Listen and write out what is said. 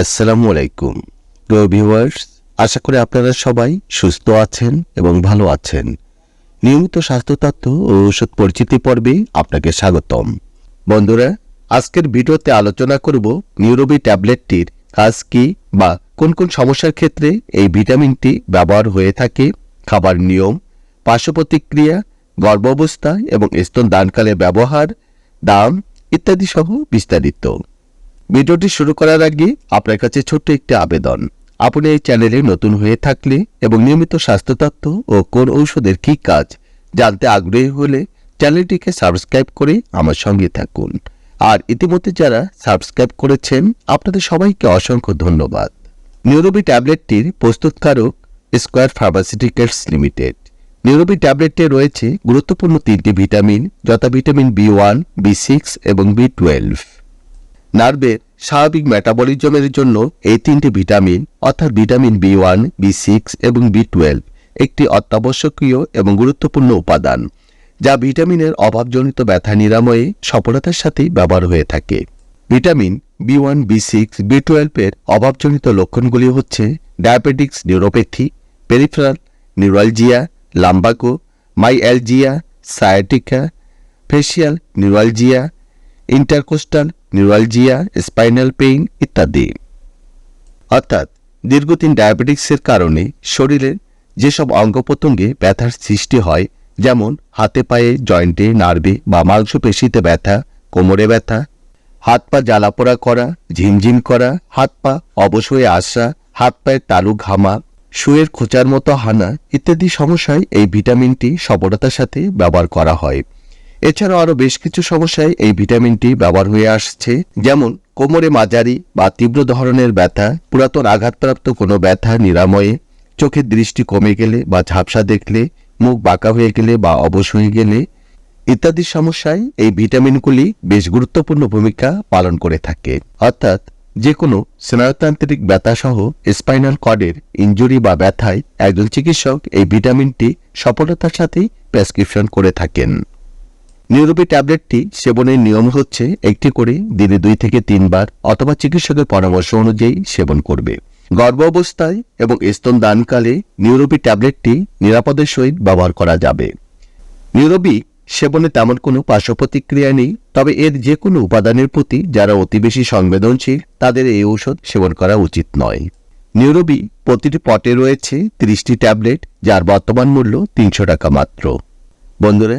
আসসালামু আলাইকুম। প্রিয় ভিউয়ার্স আশা করি আপনারা সবাই সুস্থ আছেন এবং ভালো আছেন। নিয়মিত স্বাস্থ্য তথ্য ও ওষুধ পরিচিতি পর্বে আপনাকে স্বাগতম। বন্ধুরা, আজকের ভিডিওতে আলোচনা করব নিউরোবি ট্যাবলেটটির কাজ কি বা কোন কোন সমস্যার ক্ষেত্রে এই ভিটামিনটি ব্যবহার হয়ে থাকে, খাবার নিয়ম পার্শ্ব প্রতিক্রিয়া গর্ভাবস্থা এবং স্তন দানকালে ব্যবহার, দাম ইত্যাদি সহ বিস্তারিত। ভিডিওটি শুরু করার আগে আপনার কাছে ছোট্ট একটি আবেদন। আপনি এই চ্যানেলে নতুন হয়ে থাকলে এবং নিয়মিত স্বাস্থ্য তথ্য ও কোন ঔষধের কী কাজ জানতে আগ্রহী হলে চ্যানেলটিকে সাবস্ক্রাইব করে আমার সঙ্গে থাকুন। আর ইতিমধ্যে যারা সাবস্ক্রাইব করেছেন, আপনাদের সবাইকে অসংখ্য ধন্যবাদ। নিউরোবি ট্যাবলেটটির প্রস্তুতকারক Square pharmaceuticals limited. Neuro B ট্যাবলেটে রয়েছে গুরুত্বপূর্ণ তিনটি ভিটামিন, যথা vitamin B one, B six এবং বি টুয়েলভ। নার্ভের স্বাভাবিক মেটাবলিজমের জন্য এই তিনটি ভিটামিন অর্থাৎ vitamin B one B six এবং বি টুয়েলভ একটি অত্যাবশ্যকীয় এবং গুরুত্বপূর্ণ উপাদান, যা ভিটামিনের অভাবজনিত ব্যথা নিরাময়ে সফলতার সাথে ব্যবহার হয়ে থাকে। Vitamin B one B six B টুয়েলভের অভাবজনিত লক্ষণগুলি হচ্ছে diabetics neuropathy peripheral neuralgia lumbago myalgia sciatica facial neuralgia intercostal neuralgia spinal pain ইত্যাদি। অর্থাৎ দীর্ঘদিন ডায়াবেটিক্সের কারণে শরীরের যেসব অঙ্গ প্রত্যঙ্গে ব্যথার সৃষ্টি হয়, যেমন হাতে পায়ে জয়েন্টে নার্ভে বা মাংসপেশিতে ব্যথা, কোমরে ব্যথা, হাত পা জ্বালাপোড়া করা, ঝিমঝিম করা, হাত পা অবশ হয়ে আসা, হাত পায়ের তালু ঘামা, শুয়ের খোঁচার মতো হানা ইত্যাদি সমস্যায় এই ভিটামিনটি সফলতার সাথে ব্যবহার করা হয়। এছাড়াও আরও বেশ কিছু সমস্যায় এই ভিটামিনটি ব্যবহার হয়ে আসছে, যেমন কোমরে মাঝারি বা তীব্র ধরনের ব্যথা, পুরাতন আঘাতপ্রাপ্ত কোনো ব্যথা নিরাময়ে, চোখের দৃষ্টি কমে গেলে বা ঝাপসা দেখলে, মুখ বাঁকা হয়ে গেলে বা অবশ হয়ে গেলে ইত্যাদি সমস্যায় এই ভিটামিনগুলি বেশ গুরুত্বপূর্ণ ভূমিকা পালন করে থাকে। অর্থাৎ যে কোনো স্নায়ুতান্ত্রিক ব্যথাসহ স্পাইনাল কর্ডের ইনজুরি বা ব্যথায় একজন চিকিৎসক এই ভিটামিনটি সফলতার সাথেই প্রেসক্রিপশন করে থাকেন। নিউরোপি ট্যাবলেটটি সেবনের নিয়ম হচ্ছে একটি করে দিনে দুই থেকে তিনবার অথবা চিকিৎসকের পরামর্শ অনুযায়ী সেবন করবে। গর্ভ অবস্থায় এবং স্তন দানকালে নিউরোপি ট্যাবলেটটি নিরাপদের সহিত ব্যবহার করা যাবে। নিউরোবি সেবনে তেমন কোনো পার্শ্ব প্রতিক্রিয়া নেই, তবে এর যে কোনো উপাদানের প্রতি যারা অতি বেশি সংবেদনশীল, তাদের এই ঔষধ সেবন করা উচিত নয়। নিউরোবি প্রতিটি পটে রয়েছে ত্রিশটি ট্যাবলেট, যার বর্তমান মূল্য তিনশো টাকা মাত্র। বন্ধুরা